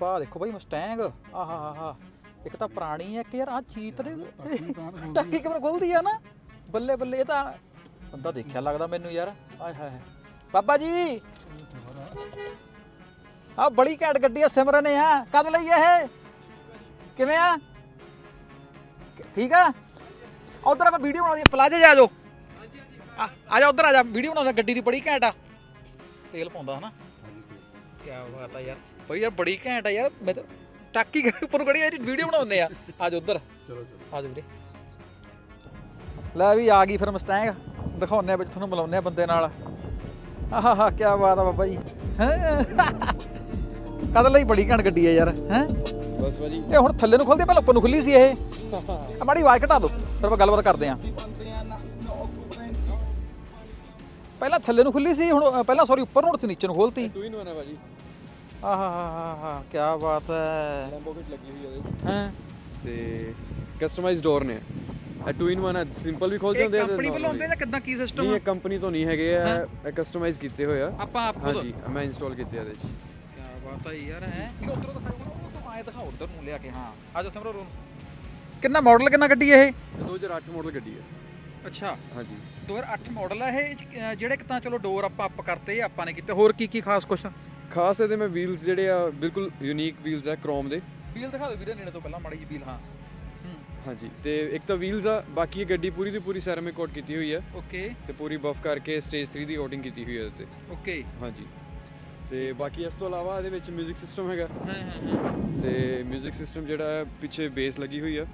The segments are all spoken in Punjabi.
ਪਾ ਦੇਖੋ ਬਾਈ ਮਸਟੈਂਗ ਆਹਾ ਹਾ ਹਾ ਇੱਕ ਤਾਂ ਪੁਰਾਣੀ ਹੈ ਕਿ ਯਾਰ ਆ ਚੀਤ ਦੇ ਟੱਕੀ ਕਿਵੇਂ ਖੁੱਲਦੀ ਆ ਨਾ? ਬੱਲੇ ਬੱਲੇ, ਇਹ ਤਾਂ ਬੰਦਾ ਦੇਖਿਆ ਲੱਗਦਾ ਮੈਨੂੰ ਯਾਰ। ਆਏ ਹਾਏ ਬਾਬਾ ਜੀ! ਆ ਬੜੀ ਘੈਂਟ ਗੱਡੀ ਆ, ਸਿਮਰਨ ਆ। ਕਦ ਲਈ ਆ ਇਹ? ਕਿਵੇਂ ਆ? ਠੀਕ ਆ? ਉਧਰ ਆਪਾਂ ਵੀਡੀਓ ਬਣਾਉਣੀ ਪਲਾਜੇ ਜਾ ਜਾਓ। ਆ ਆ ਜਾ ਉਧਰ ਆ ਜਾ। ਵੀਡੀਓ ਬਣਾਉਣਾ ਗੱਡੀ ਦੀ ਬੜੀ ਘੈਂਟ ਆ। ਤੇਲ ਪਾਉਂਦਾ ਹਨਾ। ਕੀ ਬਾਤ ਆ ਯਾਰ। ਬਈ ਯਾਰ ਬੜੀ ਘੈਂਟ ਆ ਯਾਰ ਮੈਂ ਤਾਂ ਟਾਕੀ ਕੇ ਉੱਪਰ ਗੜੀ ਆ ਵੀਡੀਓ ਬਣਾਉਂਦੇ ਆ। ਆ ਜਾ ਉਧਰ। ਚਲੋ ਚਲੋ। ਆ ਜਾ ਵੀਰੇ। ਲੈ ਵੀ ਆ ਗਈ ਫਿਰ ਮਸਟੈਂਗ ਦਿਖਾਉਨੇ ਆ ਵਿੱਚ ਤੁਹਾਨੂੰ ਮਿਲਾਉਨੇ ਆ ਬੰਦੇ ਨਾਲ। ਆਹਾ ਹਾ ਕੀ ਬਾਤ ਆ ਬਾਬਾ ਜੀ। ਹੈਂ? ਕਦ ਲਈ ਬੜੀ ਘੈਂਟ ਗੱਡੀ ਆ ਯਾਰ ਹੈ? ਬਸ ਭਾਜੀ। ਇਹ ਹੁਣ ਥੱਲੇ ਨੂੰ ਖੁੱਲਦੀ ਪਹਿਲਾਂ ਉੱਪਰ ਨੂੰ ਖੁੱਲੀ ਸੀ ਇਹ। ਆ ਮਾੜੀ ਆਵਾਜ਼ ਘਟਾ ਦਿਓ ਫਿਰ ਆਪਾਂ ਗੱਲਬਾਤ ਕਰਦੇ ਆਂ। ਪਹਿਲਾਂ ਥੱਲੇ ਨੂੰ ਖੁੱਲੀ ਸੀ ਹੁਣ ਪਹਿਲਾਂ ਸੌਰੀ ਉੱਪਰ ਨੂੰ ਸੀ ਨੀਚੇ ਨੂੰ ਖੋਲਤੀ। ਵਨ ਹੈ ਭਾਜੀ। ਆਹਾ ਹਾ ਹਾ ਕੀ ਬਾਤ ਹੈ। ਲੈਂਬੋ ਕਿਟ ਲੱਗੀ ਹੋਈ ਹੈ ਇਹਦੇ ਹਾਂ? ਤੇ ਕਸਟਮਾਈਜ਼ ਡੋਰ ਨੇ। ਇਹ ਟੂ ਇਨ ਵਨ ਹੈ ਸਿੰਪਲ ਵੀ ਖੋਲ ਜਾਂਦੇ ਆ ਤੇ ਕੰਪਨੀ ਵੱਲੋਂ ਵੀ। ਜਾਂ ਕਿੱਦਾਂ ਕੀ ਨਹੀਂ ਸਿਸਟਮ ਇਹ ਕੰਪਨੀ ਤੋਂ ਨਹੀਂ ਹੈਗੇ ਆ ਇਹ ਕਸਟਮਾਈਜ਼ ਕੀਤੇ ਹੋਏ ਆ। ਆਪਾਂ ਆਪ ਖੁਦ? ਹਾਂਜੀ ਮੈਂ ਇੰਸਟਾਲ ਕੀਤੇ ਆ ਇਹਦੇ ਚ ਕੀ ਬਾਤ ਹੈ ਯਾਰ ਹੈ? ਇਹ ਉਧਰੋਂ ਦਿਖਾਓ ਉਹ ਆਏ ਦਿਖਾਓ ਉਧਰ ਨੂੰ ਲਿਆ ਕੇ ਹਾਂ। ਆ ਜਾ ਸਿਮਰੋ ਰੂਮ ਕਿੰਨਾ ਮਾਡਲ ਕਿੰਨਾ ਗੱਡੀ ਇਹ? ਇਹ 2008 ਮਾਡਲ ਗੱਡੀ ਹੈ ਅੱਛਾ। ਹਾਂਜੀ। 2008 ਮਾਡਲ ਹੈ ਇਹ 'ਚ, ਅ, ਜਿਹੜੇ ਕਿ ਤਾਂ ਚਲੋ ਡੋਰ ਆਪਾਂ ਅਪ ਕਰਤੇ ਇਹ ਆਪਾਂ ਨੇ ਕੀਤੇ। ਹੋਰ ਕੀ ਕੀ ਖਾਸ ਕੁਛ? ਖਾਸ ਇਹਦੇ ਮੈਂ ਵੀਲਸ ਜਿਹੜੇ ਆ ਬਿਲਕੁਲ ਯੂਨੀਕ ਵੀਲਸ ਆ ਕ੍ਰੋਮ ਦੇ ਵੀਲ ਦਿਖਾ ਦਿਓ ਵੀਰੇ ਨੇੜੇ ਤੋਂ ਪਹਿਲਾਂ ਮਾੜੀ ਜਿਹੀ ਵੀਲ ਹਾਂ ਹਾਂਜੀ ਤੇ ਇੱਕ ਤਾਂ ਵੀਲਸ ਆ ਬਾਕੀ ਇਹ ਗੱਡੀ ਪੂਰੀ ਦੀ ਪੂਰੀ ਸੈਰਾਮਿਕ ਕੋਟ ਕੀਤੀ ਹੋਈ ਹੈ ਓਕੇ ਤੇ ਪੂਰੀ ਬਫ ਕਰਕੇ ਸਟੇਜ 3 ਦੀ ਕੋਟਿੰਗ ਕੀਤੀ ਹੋਈ ਹੈ ਇਹਦੇ ਤੇ ਓਕੇ ਹਾਂਜੀ ਤੇ ਬਾਕੀ ਇਸ ਤੋਂ ਇਲਾਵਾ ਇਹਦੇ ਵਿੱਚ 뮤직 ਸਿਸਟਮ ਹੈਗਾ ਹਾਂ ਹਾਂ ਹਾਂ ਤੇ 뮤직 ਸਿਸਟਮ ਜਿਹੜਾ ਹੈ ਪਿੱਛੇ ਬੇਸ ਲੱਗੀ ਹੋਈ ਆ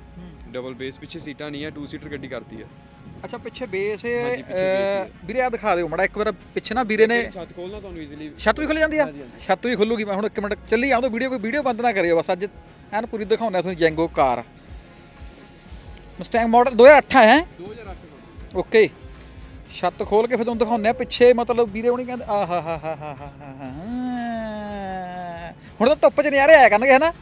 ਡਬਲ ਬੇਸ ਪਿੱਛੇ ਸੀਟਾਂ ਨਹੀਂ ਆ 2 ਸੀਟਰ ਗੱਡੀ ਕਰਤੀ ਆ ਅੱਛਾ ਪਿੱਛੇ ਬੇਸ ਹੈ ਹਾਂਜੀ, ਪਿੱਛੇ base ਅ, ਵੀਰੇ ਆ ਦਿਖਾ ਦਿਓ ਮੜਾ ਇੱਕ ਵਾਰ ਪਿੱਛੇ ਨਾ ਵੀਰੇ ਨੇ ਛੱਤ ਖੋਲਣਾ ਤੁਹਾਨੂੰ ਈਜ਼ੀਲੀ ਛੱਤ ਵੀ ਖੁੱਲ ਜਾਂਦੀ ਆ? ਹਾਂਜੀ, ਹਾਂਜੀ। ਛੱਤ ਵੀ ਖੁੱਲੂਗੀ ਮੈਂ ਹੁਣ ਇੱਕ ਮਿੰਟ ਚੱਲੀ ਆਉਂਦਾ ਵੀਡੀਓ ਕੋਈ ਵੀਡੀਓ ਬੰਦ ਨਾ ਕਰਿਓ ਬਸ ਅੱਜ ਐਨ ਪੂਰੀ ਦਿਖਾਉਣਾ ਤੁਹਾਨੂੰ ਜੈਂਗੋ ਕਾਰ। ਮਸਟੈਂਗ ਮਾਡਲ 2008 ਹੈ? 2008 ਓਕੇ। ਛੱਤ ਖੋਲ ਕੇ ਫਿਰ ਤੁਹਾਨੂੰ ਦਿਖਾਉਂਦੇ ਆ ਪਿੱਛੇ ਮਤਲਬ ਵੀਰੇ ਹੁਣੀ ਕਹਿੰਦੇ ਆ ਹਾ ਹਾ ਹਾ ਹਾ ਹਾ ਹਾ ਹਾ। ਹੁਣ ਤਾਂ ਧੁੱਪ 'ਚ ਨਜ਼ਾਰੇ ਆਇਆ ਕਰਨਗੇ ਹਨਾ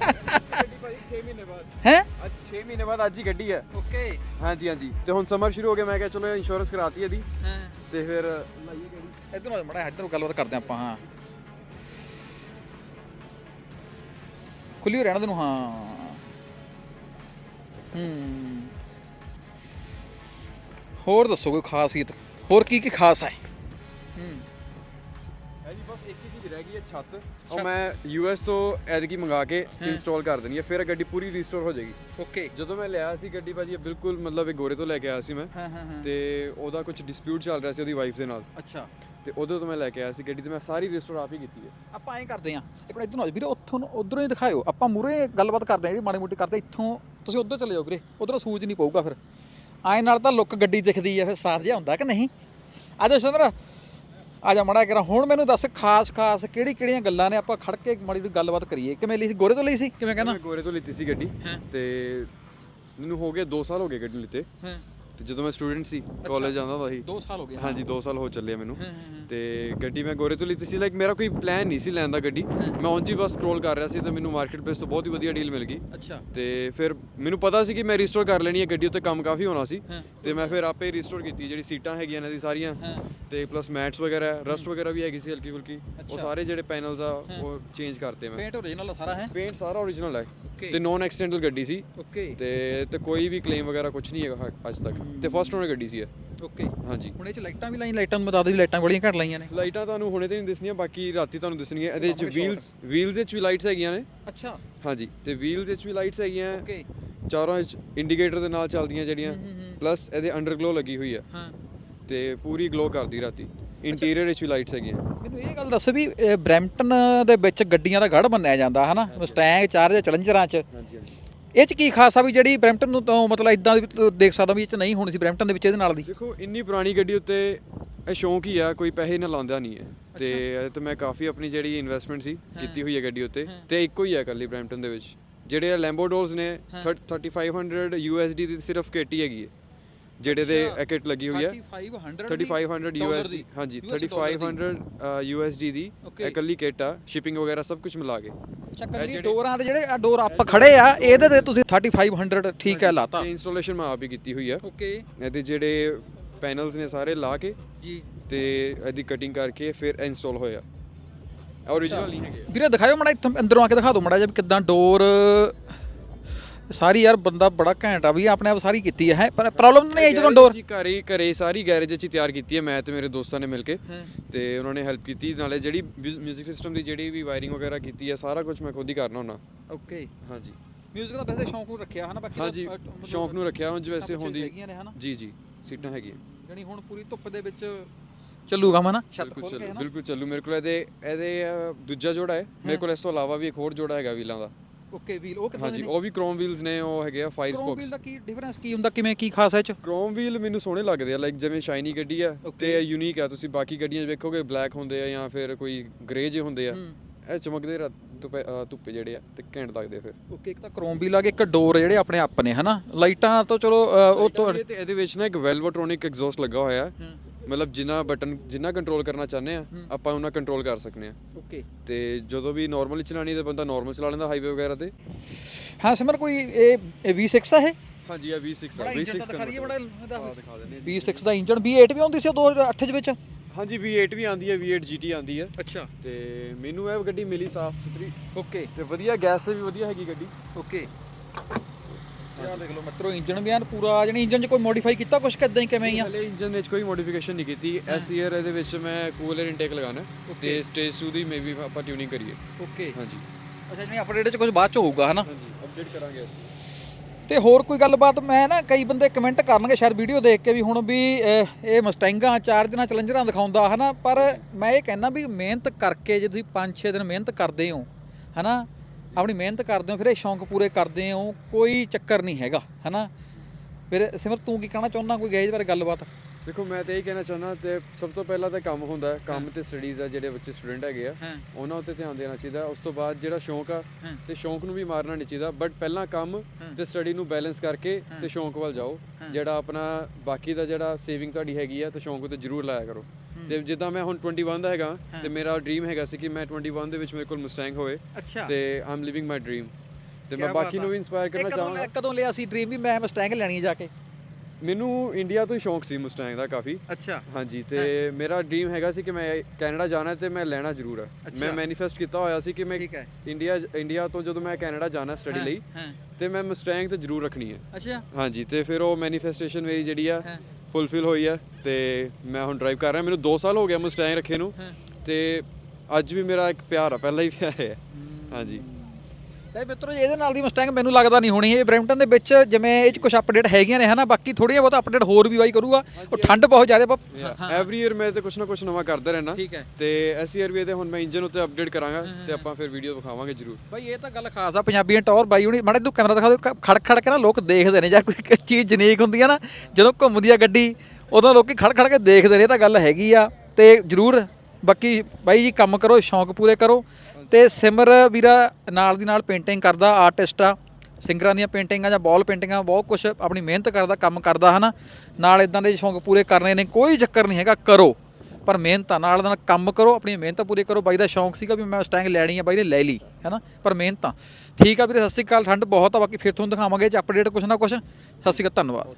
ਗੱਡੀ ਭਾਈ 6 ਮਹੀਨੇ ਬਾਅਦ। ਹੈ? ਅੱਜ 6 ਮਹੀਨੇ ਬਾਅਦ ਅੱਜ ਹੀ ਗੱਡੀ ਹੈ। ਓਕੇ ਹਾਂਜੀ ਹਾਂਜੀ। ਤੇ ਹੁਣ ਸਮਰ ਸ਼ੁਰੂ ਹੋ ਗਿਆ ਮੈਂ ਕਿਹਾ ਚਲੋ ਇੰਸ਼ੋਰੈਂਸ ਕਰਾਤੀ ਇਹਦੀ। ਹਾਂ। ਤੇ ਫਿਰ ਲਾਈਏ ਗੱਡੀ। ਇਧਰ ਮੜਾ ਇਧਰ ਗੱਲਬਾਤ ਕਰਦੇ ਆਪਾਂ ਹਾਂ। ਖੁੱਲੀ ਰਹਿਣਾ ਤੈਨੂੰ ਹਾਂ। ਹੂੰ। ਹੋਰ ਦੱਸੋ ਕੋਈ ਖਾਸੀਅਤ? ਹੋਰ ਕੀ ਕੀ ਖਾਸ ਹੈ? ਹੂੰ। ਬਸ ਇੱਕ ਹੀ ਚੀਜ਼ ਰਹਿ ਗਈ ਹੈ ਛੱਤ। ਉਹ ਮੈਂ ਯੂਐਸ ਤੋਂ ਐਦਕੀ ਮੰਗਾ ਕੇ ਇੰਸਟਾਲ ਕਰ ਦੇਣੀ ਹੈ ਫਿਰ ਗੱਡੀ ਪੂਰੀ ਰੀਸਟੋਰ ਹੋ ਜਾਏਗੀ। ਓਕੇ। ਜਦੋਂ ਮੈਂ ਲਿਆ ਸੀ ਗੱਡੀ ਭਾਜੀ ਇਹ ਬਿਲਕੁਲ ਮਤਲਬ ਇਹ ਗੋਰੇ ਤੋਂ ਲੈ ਕੇ ਆਇਆ ਸੀ ਮੈਂ। ਤੇ ਉਹਦਾ ਕੁਝ ਡਿਸਪਿਊਟ ਚੱਲ ਰਿਹਾ ਸੀ ਉਹਦੀ ਵਾਈਫ ਦੇ ਨਾਲ। ਅੱਛਾ। ਤੇ ਉਦੋਂ ਤੋਂ ਮੈਂ ਲੈ ਕੇ ਆਇਆ ਸੀ ਗੱਡੀ ਤੇ ਮੈਂ ਸਾਰੀ ਰੀਸਟੋਰ ਆਪ ਹੀ ਕੀਤੀ ਹੈ। ਆਪਾਂ ਐਂ ਕਰਦੇ ਆਂ ਇੱਕ ਮਿੰਟ ਇਧਰ ਆ ਵੀਰੇ ਉੱਥੋਂ ਉਧਰੋਂ ਹੀ ਦਿਖਾਇਓ। ਆਪਾਂ ਮੂਰੇ ਗੱਲਬਾਤ ਕਰਦੇ ਆਂ ਜਿਹੜੀ ਮਾੜੀ ਮੋਟੀ ਕਰਦੇ ਇੱਥੋਂ ਤੁਸੀਂ ਉਧਰ ਚਲੇ ਜਾਓ ਵੀਰੇ। ਉਧਰੋਂ ਸੂਝ ਨਹੀਂ ਪਊਗਾ ਫਿਰ। ਐਂ ਨਾਲ ਤਾਂ ਲੁੱਕ ਗੱਡੀ ਦਿਖਦੀ ਆ ਫਿਰ ਸਾਰ ਜਿਹਾ ਹੁੰਦਾ ਕਿ ਨਹੀਂ? ਆ ਜਾ ਆ ਜਾ ਮੜਾ ਕਰਾਂ। ਹੁਣ ਮੈਨੂੰ ਦੱਸ ਖਾਸ ਖਾਸ ਕਿਹੜੀ ਕਿਹੜੀਆਂ ਗੱਲਾਂ ਨੇ ਆਪਾਂ ਖੜ ਕੇ ਮਾੜੀ ਜਿਹੀ ਗੱਲਬਾਤ ਕਰੀਏ। ਕਿਵੇਂ ਲਈ ਸੀ? ਗੋਰੇ ਤੋਂ ਲਈ ਸੀ? ਕਿਵੇਂ ਕਹਿੰਦਾ ਗੋਰੇ ਤੋਂ ਲਿੱਤੀ ਸੀ ਗੱਡੀ। ਤੇ ਮੈਨੂੰ ਹੋ ਗਏ 2 ਸਾਲ ਹੋ ਗਏ ਗੱਡੀ ਲਿੱਤੇ। ਹਾਂ। ਤੇ ਜਦੋਂ ਮੈਂ ਸਟੂਡੈਂਟ ਸੀ ਕਾਲਜ ਜਾਂਦਾ ਹੁੰਦਾ ਸੀ। 2 ਸਾਲ ਹੋ ਗਏ। ਹਾਂਜੀ 2 ਸਾਲ ਹੋ ਚੱਲੇ ਆ ਮੈਨੂੰ। ਤੇ ਗੱਡੀ ਮੈਂ ਗੋਰੇ ਤੋਂ ਲਿੱਤੀ ਸੀ। ਲਾਈਕ ਮੇਰਾ ਕੋਈ ਪਲਾਨ ਨਹੀਂ ਸੀ ਲੈਣ ਦਾ ਗੱਡੀ। ਮੈਂ ਉਂਝ ਹੀ ਬਸ ਸਕਰੋਲ ਕਰ ਰਿਹਾ ਸੀ ਤੇ ਮੈਨੂੰ ਮਾਰਕੀਟ ਪਲੇਸ ਤੋਂ ਬਹੁਤ ਹੀ ਵਧੀਆ ਡੀਲ ਮਿਲ ਗਈ। ਅੱਛਾ। ਤੇ ਫਿਰ ਮੈਨੂੰ ਪਤਾ ਸੀ ਕਿ ਮੈਂ ਰੀਸਟੋਰ ਕਰ ਲੈਣੀ ਹੈ ਗੱਡੀ ਉੱਤੇ ਕੰਮ ਕਾਫੀ ਹੋਣਾ ਸੀ। ਤੇ ਮੈਂ ਫਿਰ ਆਪੇ ਰੀਸਟੋਰ ਕੀਤੀ ਜਿਹੜੀ ਸੀਟਾਂ ਹੈਗੀਆਂ ਇਹਨਾਂ ਦੀ ਸਾਰੀਆਂ। ਤੇ ਪਲੱਸ ਮੈਟਸ ਵਗੈਰਾ ਰਸਟ ਵਗੈਰਾ ਵੀ ਹੈਗੀ ਸੀ ਹਲਕੀ ਫੁਲਕੀ ਉਹ। ਸਾਰੇ ਜਿਹੜੇ ਪੈਨਲਸ ਆ ਉਹ ਚੇਂਜ ਕਰਤੇ ਮੈਂ। ਪੇਂਟ ਓਰੀਜਨਲ ਸਾਰਾ ਹੈ? ਪੇਂਟ ਸਾਰਾ ਓਰੀਜਨਲ ਹੈ Okay. ਤੇ ਨੋਨ ਐਕਸੀਡੈਂਟਲ ਗੱਡੀ ਸੀ। ਓਕੇ ਤੇ ਤੇ ਕੋਈ ਵੀ ਕਲੇਮ ਵਗੈਰਾ ਕੁਝ ਨਹੀਂ ਹੈਗਾ ਹ- ਅੱਜ ਤੱਕ। ਤੇ ਫਸਟ ਓਨਰ ਗੱਡੀ ਸੀ ਇਹ। ਓਕੇ ਹਾਂਜੀ। ਹੁਣ ਇਹ ਚ ਲਾਈਟਾਂ ਵੀ ਲਾਈਆਂ ਲਾਈਟਾਂ ਨੂੰ ਬਤਾ ਦਿਓ ਵੀ ਲਾਈਟਾਂ ਬੜੀਆਂ ਘੱਟ ਲਾਈਆਂ ਨੇ। ਲਾਈਟਾਂ ਤੁਹਾਨੂੰ ਹੁਣੇ ਤੇ ਨਹੀਂ ਦਿਸਣੀਆਂ ਬਾਕੀ ਰਾਤੀ ਤੁਹਾਨੂੰ ਦਿਸਣਗੀਆਂ। ਇਹਦੇ ਵਿੱਚ ਵੀਲਸ ਵੀਲਸ ਵਿੱਚ ਵੀ ਲਾਈਟਸ ਹੈਗੀਆਂ ਨੇ। ਅੱਛਾ। ਹਾਂਜੀ ਤੇ ਵੀਲਸ ਵਿੱਚ ਵੀ ਲਾਈਟਸ ਹੈਗੀਆਂ। ਓਕੇ ਚਾਰੋਂ ਵਿੱਚ ਇੰਡੀਕੇਟਰ ਦੇ ਨਾਲ ਚੱਲਦੀਆਂ ਜਿਹੜੀਆਂ। ਪਲੱਸ ਇਹਦੇ ਅੰਡਰਗਲੋ ਲੱਗੀ ਹੋਈ ਆ। ਹਾਂ। ਤੇ ਪੂਰੀ ਗਲੋ ਕਰਦੀ ਰਾਤੀ। ਇੰਟੀਰੀਅਰ ਵਿੱਚ ਵੀ ਲਾਈਟਸ ਹੈਗੀਆਂ। ਮੈਨੂੰ ਇਹ ਗੱਲ ਦੱਸ ਵੀ ਇਹ ਬਰੈਂਪਟਨ ਦੇ ਵਿੱਚ ਗੱਡੀਆਂ ਦਾ ਗੜ ਮੰਨਿਆ ਜਾਂਦਾ ਹਨਾ? ਮਸਟੈਂਗ ਚਾਰ ਜਾਂ ਚੈਲੰਜਰਾਂ 'ਚ। ਇਹ 'ਚ ਕੀ ਖਾਸ ਆ ਵੀ ਜਿਹੜੀ ਬਰੈਂਪਟਨ ਨੂੰ ਤੋਂ ਮਤਲਬ ਇਦਾਂ ਦੇਖ ਸਕਦਾ ਵੀ ਇਹ 'ਚ ਨਹੀਂ ਹੋਣੀ ਸੀ ਬਰੈਂਪਟਨ ਦੇ ਵਿੱਚ ਇਹਦੇ ਨਾਲ ਦੀ। ਦੇਖੋ ਇੰਨੀ ਪੁਰਾਣੀ ਗੱਡੀ ਉੱਤੇ ਇਹ ਸ਼ੌਂਕ ਹੀ ਆ ਕੋਈ ਪੈਸੇ ਨਾ ਲਾਉਂਦਾ ਨਹੀਂ ਹੈ। ਤੇ ਇਹ ਤੇ ਮੈਂ ਕਾਫੀ ਆਪਣੀ ਜਿਹੜੀ ਇਨਵੈਸਟਮੈਂਟ ਸੀ ਕੀਤੀ ਹੋਈ ਹੈ ਗੱਡੀ ਉੱਤੇ। ਤੇ ਇੱਕੋ ਹੀ ਹੈ ਇਕੱਲੀ ਬ੍ਰੈਂਪਟਨ ਦੇ ਵਿੱਚ। ਜਿਹੜੇ ਲੈਂਬੋ ਡੋਰਸ ਨੇ 3500 USD ਦੀ ਸਿਰਫ ਕਿੱਟ ਹੀ ਹੈਗੀ ਹੈ। ਜਿਹੜੇ ਦੇ ਇਹ ਕਿੱਟ ਲੱਗੀ ਹੋਈ ਹੈ। 3500 3500 USD ਹਾਂਜੀ 3500 USD ਦੀ ਇਕੱਲੀ ਕਿੱਟ ਆ ਸ਼ਿਪਿੰਗ ਵਗੈਰਾ ਸਭ ਕੁਝ ਮਿਲਾ ਕੇ। ਅੱਛਾ ਕੱਲੀ ਡੋਰਾਂ ਦੇ ਜਿਹੜੇ ਆ ਡੋਰ ਅੱਪ ਖੜੇ ਆ ਇਹਦੇ ਤੇ ਤੁਸੀਂ 3500 ਠੀਕ ਹੈ ਲਾਤਾ। ਇੰਸਟਾਲੇਸ਼ਨ ਮੈਂ ਆਪ ਹੀ ਕੀਤੀ ਹੋਈ ਆ। ਓਕੇ ਇਹਦੇ ਜਿਹੜੇ ਪੈਨਲਸ ਨੇ ਸਾਰੇ ਲਾ ਕੇ ਜੀ। ਤੇ ਇਹਦੀ ਕਟਿੰਗ ਕਰਕੇ ਫਿਰ ਇੰਸਟਾਲ ਹੋਇਆ। origignal ਨਹੀਂ ਹੈਗੇ। ਵੀਰੇ ਦਿਖਾਇਓ ਮੜਾ ਇੱਥੋਂ ਅੰਦਰੋਂ ਆ ਕੇ ਦਿਖਾ ਦਿਓ ਮੜਾ ਜਿਹਾ ਕਿਦਾਂ ਡੋਰ ਸਾਰੀ ਯਾਰ ਬੰਦਾ ਬੜਾ ਘੈਂਟ ਆ ਵੀ ਆਪਣੇ ਆਪ ਸਾਰੀ ਕੀਤੀ ਹੈ? ਪਰ ਪ੍ਰੋਬਲਮ ਨਹੀਂ ਆਈ ਜਦੋਂ ਡੋਰ ਘਰੇ ਘਰੇ ਸਾਰੀ ਗੈਰੇਜ ਚ ਹੀ ਤਿਆਰ ਕੀਤੀ ਹੈ ਮੈਂ ਤੇ ਮੇਰੇ ਦੋਸਤਾਂ ਨੇ ਮਿਲ ਕੇ। ਤੇ ਉਹਨਾਂ ਨੇ ਹੈਲਪ ਕੀਤੀ ਨਾਲੇ ਜਿਹੜੀ 뮤직 ਸਿਸਟਮ ਦੀ ਜਿਹੜੀ ਵੀ ਵਾਇਰਿੰਗ ਵਗੈਰਾ ਕੀਤੀ ਹੈ ਸਾਰਾ ਕੁਝ ਮੈਂ ਖੁਦ ਹੀ ਕਰਨਾ ਹੁੰਦਾ। ਓਕੇ ਹਾਂਜੀ। ਮਿਊਜ਼ਿਕ ਦਾ ਵੈਸੇ ਸ਼ੌਂਕ ਨੂੰ ਰੱਖਿਆ ਹਨਾ? ਬਾਕੀ ਹਾਂਜੀ ਸ਼ੌਂਕ ਨੂੰ ਰੱਖਿਆ ਹੁਣ ਵੈਸੇ ਕੁਛ ਹੁੰਦੀ ਜੀ ਜੀ ਸੀਟਾਂ ਹੈਗੀਆਂ। ਜਾਣੀ ਹੁਣ ਪੂਰੀ ਧੁੱਪ ਦੇ ਵਿੱਚ ਚੱਲੂਗਾ ਮਨਾ ਛੱਤ ਬਿਲਕੁਲ ਖੋਲ ਕੇ ਬਿਲਕੁਲ ਚੱਲੂ। ਮੇਰੇ ਕੋਲ ਇਹਦੇ ਇਹਦੇ ਦੂਜਾ ਜੋੜਾ ਹੈ। ਮੇਰੇ ਕੋਲ ਇਸ ਤੋਂ ਇਲਾਵਾ ਵੀ ਇੱਕ ਹੋਰ ਜੋੜਾ ਹੈਗਾ ਵੀਲਾਂ ਦਾ। ਓਕੇ ਵੀਲ ਉਹ ਕਿਦਾਂ ਹਾਂਜੀ ਉਹ ਵੀ ਕ੍ਰੋਮ ਵੀਲਸ ਨੇ ਉਹ ਹੈਗੇ ਆ 5 ਕ੍ਰੋਮ ਵੀਲ ਦਾ ਕੀ ਡਿਫਰੈਂਸ ਕੀ ਹੁੰਦਾ ਕਿਵੇਂ ਕੀ ਖਾਸ ਹੈ ਚ? ਕ੍ਰੋਮ ਵੀਲ ਮੈਨੂੰ ਸੋਹਣੇ ਲੱਗਦੇ ਆ ਲਾਈਕ ਜਿਵੇਂ ਸ਼ਾਈਨੀ ਗੱਡੀ ਆ ਤੇ ਇਹ ਯੂਨੀਕ ਆ ਤੁਸੀਂ ਬਾਕੀ ਗੱਡੀਆਂ 'ਚ ਵੇਖੋਗੇ ਬਲੈਕ ਹੁੰਦੇ ਆ ਜਾਂ ਫਿਰ ਕੋਈ ਗ੍ਰੇ ਜਿਹੇ ਹੁੰਦੇ ਆ। ਇਹ ਚਮਕਦੇ ਰਾ- ਧੁੱਪੇ ਧੁੱਪੇ ਜਿਹੜੇ ਆ ਤੇ ਘੈਂਟ ਲੱਗਦੇ ਆ ਫਿਰ। ਓਕੇ ਇੱਕ ਤਾਂ ਕ੍ਰੋਮ ਵੀਲ ਆ ਗਏ ਇੱਕ ਡੋਰ ਜਿਹੜੇ ਆਪਣੇ ਆਪ ਨੇ ਹਨਾ? ਲਾਈਟਾਂ ਤੋਂ ਚਲੋ ਅ, ਉਹ ਤੋਂ ਇਹ ਤੇ ਇਹਦੇ ਵਿੱਚ ਨਾ ਇੱਕ ਵੈਲਵੋਟ੍ਰੋਨਿਕ ਐਗਜ਼ੌਸਟ ਲੱਗਾ ਹੋਇਆ। ਹੈ। ਮਤਲਬ ਜਿੰਨਾ ਬਟਨ ਜਿੰਨਾ ਕੰਟਰੋਲ ਕਰਨਾ ਚਾਹੁੰਦੇ ਆ ਆਪਾਂ ਉਹਨਾਂ ਕੰਟਰੋਲ ਕਰ ਸਕਨੇ ਆ। ਓਕੇ ਤੇ ਜਦੋਂ ਵੀ ਨਾਰਮਲੀ ਚਲਾਣੀ ਤੇ ਬੰਦਾ ਨਾਰਮਲ ਚਲਾ ਲੈਂਦਾ ਹਾਈਵੇ ਵਗੈਰਾ ਤੇ? ਹਾਂ ਸਿਮਰ ਕੋਈ ਇਹ ਇਹ V6 ਆ ਇਹ? ਹਾਂਜੀ ਆ V6 ਆ ਬੜਾ ਇੰਜਨ V6 ਤਾਂ ਦਿਖਾ ਰਹੀ ਹੈ ਬੜਾ ਇਹਦਾ ਹਾਂ ਦਿਖਾ ਦਿੰਦੇ V6 ਦਾ ਇੰਜਨ V8 ਵੀ ਆਉਂਦੀ ਸੀ ਉਹ 2008 ਦੇ ਵਿੱਚ? ਹਾਂਜੀ V8 ਵੀ ਆਂਦੀ ਹੈ V8 GT ਆਂਦੀ ਹੈ ਅੱਛਾ। ਤੇ ਮੈਨੂੰ ਇਹ ਗੱਡੀ ਮਿਲੀ ਸਾਫ਼ ਸੁਥਰੀ। ਓਕੇ ਤੇ ਵਧੀਆ ਗੈਸ ਤੇ ਵੀ ਵਧੀਆ ਹੈਗੀ ਗੱਡੀ। ਓਕੇ ਯਾਰ ਦੇਖ ਲਓ ਮਿੱਤਰੋ ਇੰਜਨ ਵੀ ਐਨ ਪੂਰਾ ਜਾਨੀ ਇੰਜਨ 'ਚ ਕੋਈ ਮੋਡੀਫਾਈ ਕੀਤਾ ਕੁਛ ਕਿਦਾਂ ਹੀ ਕਿਵੇਂ ਹੀ ਆ? ਹਲੇ ਇੰਜਨ ਵਿੱਚ ਕੋਈ ਮੋਡੀਫਿਕੇਸ਼ਨ ਨਹੀਂ ਕੀਤੀ। ਐਸ ਈਅਰ ਇਹਦੇ ਵਿੱਚ ਮੈਂ ਕੂਲਰ ਇਨਟੇਕ ਲਗਾਣਾ ਤੇ ਸਟੇਜ 2 ਦੀ ਮੇਬੀ ਆਪਾਂ ਟਿਊਨਿੰਗ ਕਰੀਏ। ਓਕੇ ਹਾਂਜੀ। ਅੱਛਾ ਜਿਵੇਂ ਅਪਡੇਟ 'ਚ ਕੁਝ ਬਾਅਦ 'ਚ ਹੋਊਗਾ ਹਨਾ? ਹਾਂਜੀ ਅਪਡੇਟ ਕਰਾਂਗੇ ਅਸੀਂ। ਤੇ ਹੋਰ ਕੋਈ ਗੱਲਬਾਤ ਮੈਂ ਨਾ ਕਈ ਬੰਦੇ ਕਮੈਂਟ ਕਰਨਗੇ ਸ਼ਾਇਦ ਵੀਡੀਓ ਦੇਖ ਕੇ ਵੀ ਹੁਣ ਵੀ ਅਹ, ਇਹ ਮਸਟੈਂਗਾਂ ਚਾਰਜਰਾਂ ਚੈਲੰਜਰਾਂ ਦਿਖਾਉਂਦਾ ਹਨਾ? ਪਰ ਮੈਂ ਇਹ ਕਹਿੰਦਾ ਵੀ ਮਿਹਨਤ ਕਰਕੇ ਜੇ ਤੁਸੀਂ 5-6 ਦਿਨ ਮਿਹਨਤ ਕਰਦੇ ਹੋ ਹਨਾ? ਆਪਣੀ ਮਿਹਨਤ ਕਰਦੇ ਹੋ ਫਿਰ ਇਹ ਸ਼ੌਂਕ ਪੂਰੇ ਕਰਦੇ ਹੋ ਕੋਈ ਚੱਕਰ ਨਹੀਂ ਹੈਗਾ ਹਨਾ? ਫਿਰ ਸਿਮਰ ਤੂੰ ਕੀ ਕਹਿਣਾ ਚਾਹੁੰਦਾ ਕੋਈ ਗੈਜ ਬਾਰੇ ਗੱਲਬਾਤ? ਦੇਖੋ ਮੈਂ ਤਾਂ ਇਹ ਕਹਿਣਾ ਚਾਹੁੰਦਾ ਤੇ ਸਭ ਤੋਂ ਪਹਿਲਾਂ ਤਾਂ ਕੰਮ ਹੁੰਦਾ ਹੈ। ਕੰਮ ਤੇ ਸਟੱਡੀਜ਼ ਆ ਜਿਹੜੇ ਬੱਚੇ ਸਟੂਡੈਂਟ ਹੈਗੇ ਆ ਉਹਨਾਂ ਉੱਤੇ ਧਿਆਨ ਦੇਣਾ ਚਾਹੀਦਾ। ਉਸ ਤੋਂ ਬਾਅਦ ਜਿਹੜਾ ਸ਼ੌਂਕ ਆ ਤੇ ਸ਼ੌਂਕ ਨੂੰ ਵੀ ਮਾਰਨਾ ਨਹੀਂ ਚਾਹੀਦਾ ਬਟ ਪਹਿਲਾਂ ਕੰਮ ਤੇ ਸਟੱਡੀ ਨੂੰ ਬੈਲੈਂਸ ਕਰਕੇ ਤੇ ਸ਼ੌਂਕ ਵੱਲ ਜਾਓ। ਜਿਹੜਾ ਆਪਣਾ ਬਾਕੀ ਦਾ ਜਿਹੜਾ ਸੇਵਿੰਗ ਤੁਹਾਡੀ ਹੈਗੀ ਆ ਤੇ ਸ਼ੌਂਕ ਉਤੇ ਜ਼ਰੂਰ ਲਾਇਆ ਕਰੋ। ਤੇ ਜਿੱਦਾਂ ਮੈਂ ਹੁਣ 21 ਦਾ ਹੈਗਾ ਤੇ ਮੇਰਾ ਡ੍ਰੀਮ ਹੈਗਾ ਸੀ ਕਿ ਮੈਂ 21 ਦੇ ਵਿੱਚ ਮੇਰੇ ਕੋਲ ਮਸਟੈਂਗ ਹੋਵੇ ਤੇ I'm living my dream ਤੇ ਮੈਂ ਬਾਕੀ ਨੂੰ। ਵੀ ਇਨਸਪਾਇਰ ਕਰਨਾ ਚਾਹਾਂਗਾ। ਕਦੋਂ ਲਿਆ ਸੀ ਡ੍ਰੀਮ ਵੀ? ਮੈਂ ਮਸਟੈਂਗ ਲੈਣੀ ਹੈ ਜਾ ਕੇ। ਮੈਨੂੰ ਇੰਡੀਆ ਤੋਂ ਸ਼ੌਂਕ ਸੀ ਮਸਟੈਂਗ ਦਾ ਕਾਫੀ। ਅੱਛਾ। ਹਾਂਜੀ ਤੇ ਮੇਰਾ ਡ੍ਰੀਮ ਹੈਗਾ ਸੀ ਕਿ ਮੈਂ ਕੈਨੇਡਾ ਜਾਣਾ ਤੇ ਮੈਂ ਲੈਣਾ ਜ਼ਰੂਰ ਹੈ ਮੈਂ ਮੈਨੀਫੈਸਟ ਕੀਤਾ ਹੋਇਆ ਸੀ ਕਿ ਮੈਂ ਇੰਡੀਆ ਇੰਡੀਆ ਤੋਂ ਜਦੋਂ ਮੈਂ ਕੈਨੇਡਾ ਜਾਣਾ ਸਟੱਡੀ ਲਈ ਤੇ ਮੈਂ ਮਸਟੈਂਗ ਤੇ ਜ਼ਰੂਰ ਰੱਖਣੀ ਹੈ। ਅੱਛਾ। ਹਾਂਜੀ ਤੇ ਫਿਰ ਉਹ ਮੈਨੀਫੈਸਟੇਸ਼ਨ ਮੇਰੀ ਜਿਹੜੀ ਆ। ਫੁੱਲਫਿਲ ਹੋਈ ਆ ਤੇ ਮੈਂ ਹੁਣ ਡਰਾਈਵ ਕਰ ਰਿਹਾ। ਮੈਨੂੰ 2 ਸਾਲ ਹੋ ਗਿਆ ਮਸਟੈਂਗ ਰੱਖੇ ਨੂੰ। ਹਾਂ। ਤੇ ਅੱਜ ਵੀ ਮੇਰਾ ਇੱਕ ਪਿਆਰ ਆ ਪਹਿਲਾਂ ਹੀ ਪਿਆਰ ਹੈ। ਹਾਂਜੀ। ਤੇ ਮਿੱਤਰੋ ਜੀ, ਇਹਦੇ ਨਾਲ ਦੀ ਮਸਟੈਂਗ ਮੈਨੂੰ ਲੱਗਦਾ ਨਹੀਂ ਹੋਣੀ। ਇਹ ਬ੍ਰੈਂਪਟਨ ਦੇ ਵਿੱਚ ਜਿਵੇਂ ਇਹ ਚ ਕੁਝ ਅਪਡੇਟ ਹੈਗੀਆਂ ਨੇ ਹਨਾ? ਬਾਕੀ ਥੋੜੀਆਂ ਬਹੁਤ ਅਪਡੇਟ ਹੋਰ ਵੀ ਬਾਈ ਕਰੂਗਾ। ਉਹ ਠੰਡ ਬਹੁਤ ਜ਼ਿਆਦਾ ਪ- ਐਵਰੀ ਈਅਰ ਮੈਂ ਤੇ ਕੁਛ ਨਾ ਕੁਛ ਨਵਾਂ ਕਰਦਾ ਰਹਿਣਾ ਠੀਕ ਹੈ। ਤੇ ਇਸ ਈਅਰ ਵੀ ਹੁਣ ਮੈਂ ਇੰਜਨ ਉੱਤੇ ਅਪਡੇਟ ਕਰਾਂਗਾ ਤੇ ਆਪਾਂ ਫਿਰ ਵੀਡੀਓ ਵਿਖਾਵਾਂਗੇ ਜ਼ਰੂਰ। ਬਾਈ ਇਹ ਤਾਂ ਗੱਲ ਖਾਸ ਆ ਪੰਜਾਬੀਆਂ ਟੌਰ ਬਾਈ ਹੁਣੀ ਮਾੜੇ ਤੂੰ ਕੈਮਰਾ ਦਿਖਾ ਦਿਓ ਖੜ ਖੜ ਕੇ ਨਾ ਲੋਕ ਦੇਖਦੇ ਨੇ ਜਾਂ ਕੋਈ ਇੱਕ ਚੀਜ਼ ਜਨੀਕ ਹੁੰਦੀ ਆ ਨਾ ਜਦੋਂ ਘੁੰਮਦੀ ਆ ਗੱਡੀ ਉਦੋਂ ਲੋਕੀ ਖੜ ਖੜ ਕੇ ਦੇਖਦੇ ਨੇ ਇਹ ਤਾਂ ਗੱਲ ਹੈਗੀ ਆ। ਤੇ ਜਰੂਰ ਬਾਕੀ ਬਾਈ ਜੀ ਕੰਮ ਕਰੋ ਸ਼ੌਂਕ ਪੂਰੇ ਕਰੋ। ਤੇ ਸਿਮਰ ਵੀਰਾ ਨਾਲ ਦੀ ਨਾਲ ਪੇਂਟਿੰਗ ਕਰਦਾ ਆਰਟਿਸਟ ਆ। ਸਿੰਗਰਾਂ ਦੀਆਂ ਪੇਂਟਿੰਗਾਂ ਜਾਂ ਵਾਲ ਪੇਂਟਿੰਗਾਂ ਬਹੁਤ ਕੁਝ ਆਪਣੀ ਮਿਹਨਤ ਕਰਦਾ, ਕੰਮ ਕਰਦਾ, ਹਨਾ। ਨਾਲ ਇਦਾਂ ਦੇ ਸ਼ੌਂਕ ਪੂਰੇ ਕਰਨੇ ਨੇ, ਕੋਈ ਚੱਕਰ ਨਹੀਂ ਹੈਗਾ, ਕਰੋ। ਪਰ ਮਿਹਨਤਾਂ ਨਾਲ ਨਾਲ ਕੰਮ ਕਰੋ ਆਪਣੀ ਮਿਹਨਤ ਪੂਰੀ ਕਰੋ। ਬਾਈ ਦਾ ਸ਼ੌਂਕ ਸੀਗਾ ਵੀ ਮੈਂ ਸਟੈਂਗ ਲੈਣੀ ਆ, ਬਾਈ ਨੇ ਲੈ ਲਈ, ਹੈਨਾ। ਪਰ ਮਿਹਨਤਾਂ। ਠੀਕ ਆ ਵੀਰੇ, ਸਤਿ ਸ਼੍ਰੀ ਅਕਾਲ, ਠੰਡ ਬਹੁਤ ਆ, ਬਾਕੀ ਫਿਰ ਤੁਹਾਨੂੰ ਦਿਖਾਵਾਂਗੇ ਜੇ ਅਪਡੇਟ ਕੁਛ ਨਾ ਕੁਛ। ਸਤਿ ਸ਼੍ਰੀ ਅਕਾਲ, ਧੰਨਵਾਦ।